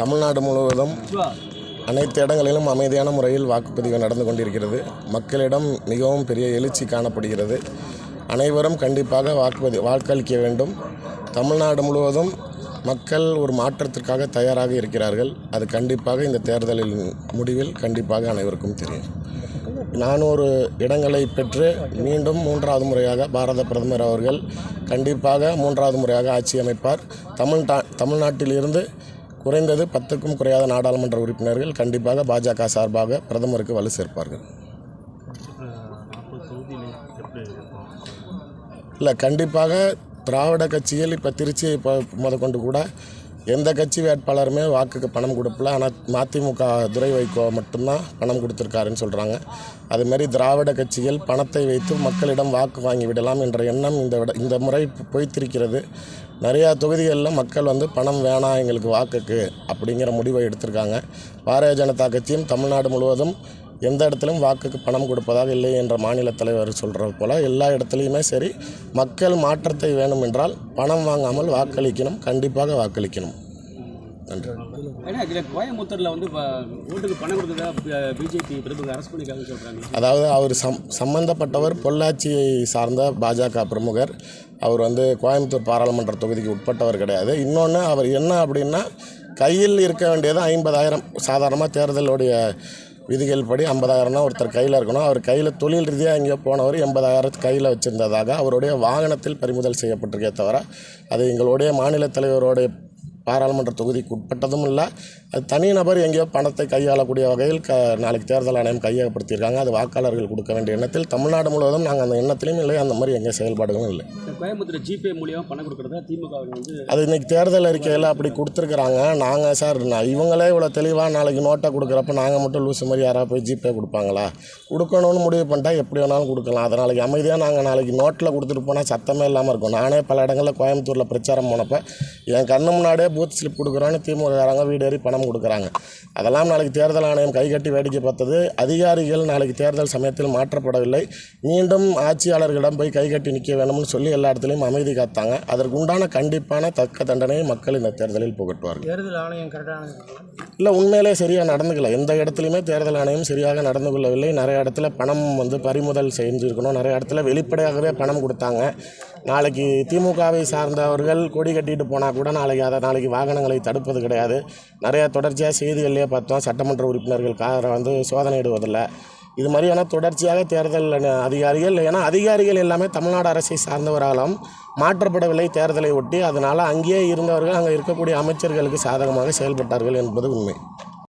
தமிழ்நாடு முழுவதும் அனைத்து இடங்களிலும் அமைதியான முறையில் வாக்குப்பதிவு நடந்து கொண்டிருக்கிறது. மக்களிடம் மிகவும் பெரிய எழுச்சி காணப்படுகிறது. அனைவரும் கண்டிப்பாக வாக்குப்பதிவு வாக்களிக்க வேண்டும். தமிழ்நாடு முழுவதும் மக்கள் ஒரு மாற்றத்திற்காக தயாராக இருக்கிறார்கள். அது கண்டிப்பாக இந்த தேர்தலின் முடிவில் கண்டிப்பாக அனைவருக்கும் தெரியும். நானூறு இடங்களை பெற்று மீண்டும் மூன்றாவது முறையாக பாரத பிரதமர் அவர்கள் கண்டிப்பாக மூன்றாவது முறையாக ஆட்சி அமைப்பார். தமிழ் தமிழ்நாட்டிலிருந்து குறைந்தது பத்துக்கும் குறையாத நாடாளுமன்ற உறுப்பினர்கள் கண்டிப்பாக பாஜக சார்பாக பிரதமருக்கு வலு சேர்ப்பார்கள். இல்லை கண்டிப்பாக திராவிட கட்சிகள் இப்போ திருச்சியை இப்போ முதற்கொண்டு கூட எந்த கட்சி வேட்பாளருமே வாக்குக்கு பணம் கொடுக்கல ஆனால் மதிமுக துரை வைகோ மட்டும்தான் பணம் கொடுத்துருக்காருன்னு சொல்கிறாங்க அதுமாரி திராவிட கட்சிகள் பணத்தை வைத்து மக்களிடம் வாக்கு வாங்கி விடலாம் என்ற எண்ணம் இந்த விட இந்த முறை பொய்த்திருக்கிறது. நிறையா தொகுதிகளில் மக்கள் வந்து பணம் வேணாம் எங்களுக்கு வாக்குக்கு அப்படிங்கிற முடிவை எடுத்திருக்காங்க. பாரதிய ஜனதா கட்சியும் தமிழ்நாடு முழுவதும் எந்த இடத்துலையும் வாக்குக்கு பணம் கொடுப்பதாக இல்லை என்ற மாநில தலைவர் சொல்கிறது போல் எல்லா இடத்துலையுமே சரி மக்கள் மாற்றத்தை வேணும் என்றால் பணம் வாங்காமல் வாக்களிக்கணும் கண்டிப்பாக வாக்களிக்கணும். நன்றி. ஏன்னா இதில் கோயம்புத்தூரில் வந்து இப்போ ஓட்டுக்கு பணம் கொடுத்ததா பிஜேபி பிரமுகர் அரெஸ்ட் பண்ணிக்காங்கன்னு சொல்கிறாங்க அதாவது அவர் சம் சம்பந்தப்பட்டவர் பொள்ளாச்சியை சார்ந்த பாஜக பிரமுகர். அவர் வந்து கோயம்புத்தூர் பாராளுமன்ற தொகுதிக்கு உட்பட்டவர் கிடையாது. இன்னொன்று அவர் என்ன அப்படின்னா கையில் இருக்க வேண்டியது ஐம்பதாயிரம். சாதாரணமாக தேர்தலுடைய விதிகள் படி ஐம்பதாயிரம்னா ஒருத்தர் கையில் இருக்கணும். அவர் கையில் தொழில் ரீதியாக எங்கேயோ போனவர் எண்பதாயிரத்து கையில் வச்சுருந்ததாக அவருடைய வாகனத்தில் பறிமுதல் செய்யப்பட்டிருக்கே தவிர அது எங்களுடைய மாநில தலைவருடைய பாராளுமன்ற தொகுதிக்கு உட்பட்டதும் இல்லை. அது தனிநபர் எங்கேயோ பணத்தை கையாளக்கூடிய வகையில் க நாளைக்கு தேர்தல் ஆணையம் கையகப்படுத்தியிருக்காங்க. அது வாக்காளர்கள் கொடுக்க வேண்டிய எண்ணத்தில் தமிழ்நாடு முழுவதும் நாங்கள் அந்த எண்ணத்திலையும் இல்லை அந்த மாதிரி எங்கள் செயல்பாடுகளும் இல்லை. கோயம்புத்தூர் ஜிபே மூலியமாக பணம் கொடுக்குறதா திமுக வந்து அது இன்னைக்கு தேர்தல் அறிக்கையில் அப்படி கொடுத்துருக்குறாங்க. நாங்கள் சார் நான் இவங்களே இவ்வளோ தெளிவாக நாளைக்கு நோட்டை கொடுக்குறப்ப நாங்கள் மட்டும் லூசு மாதிரி யாராவது போய் ஜிபே கொடுப்பாங்களா? கொடுக்கணும்னு முடிவு பண்ணிட்டா எப்படி வேணாலும் கொடுக்கலாம். அதை நாளைக்கு அமைதியாக நாங்கள் நாளைக்கு நோட்டில் கொடுத்துட்டு போனால் சத்தமே இல்லாமல் இருக்கும். நானே பல இடங்களில் கோயம்புத்தூரில் பிரச்சாரம் போனப்போ என் கண்ணு முன்னாடியே பூத் ஸ்லிப் கொடுக்குறோன்னு திமுககாரங்க வீடேறி பணம் கொடுக்குறாங்க. அதெல்லாம் நாளைக்கு தேர்தல் ஆணையம் கைகட்டி வேடிக்கை பார்த்தது. அதிகாரிகள் நாளைக்கு தேர்தல் சமயத்தில் மாற்றப்படவில்லை. மீண்டும் ஆட்சியாளர்களிடம் போய் கைகட்டி நிற்க வேணும்னு சொல்லி எல்லா இடத்துலையும் அமைதி காத்தாங்க. அதற்கு உண்டான கண்டிப்பான தக்க தண்டனையை மக்கள் இந்த தேர்தலில் புகட்டுவார்கள். தேர்தல் ஆணையம் கரெக்டான இல்லை? உண்மையிலே சரியாக நடந்துக்கல. எந்த இடத்துலையுமே தேர்தல் ஆணையம் சரியாக நடந்து கொள்ளவில்லை. நிறைய இடத்துல பணம் வந்து பறிமுதல் செஞ்சுருக்கணும். நிறைய இடத்துல வெளிப்படையாகவே பணம் கொடுத்தாங்க. நாளைக்கு திமுகவை சார்ந்தவர்கள் கொடி கட்டிட்டு போனால் கூட நாளைக்கு அதை நாளைக்கு வாகனங்களை தடுப்பது கிடையாது. நிறையா தொடர்ச்சியாக செய்திகள்லேயே பார்த்தோம். சட்டமன்ற உறுப்பினர்கள் காரை வந்து சோதனையிடுவதில்லை இது மாதிரியான தொடர்ச்சியாக தேர்தல் அதிகாரிகள் ஏன்னா அதிகாரிகள் எல்லாமே தமிழ்நாடு அரசை சார்ந்தவராலும் மாற்றப்படவில்லை தேர்தலை ஒட்டி. அதனால் அங்கேயே இருந்தவர்கள் அங்கே இருக்கக்கூடிய அமைச்சர்களுக்கு சாதகமாக செயல்பட்டார்கள் என்பது உண்மை.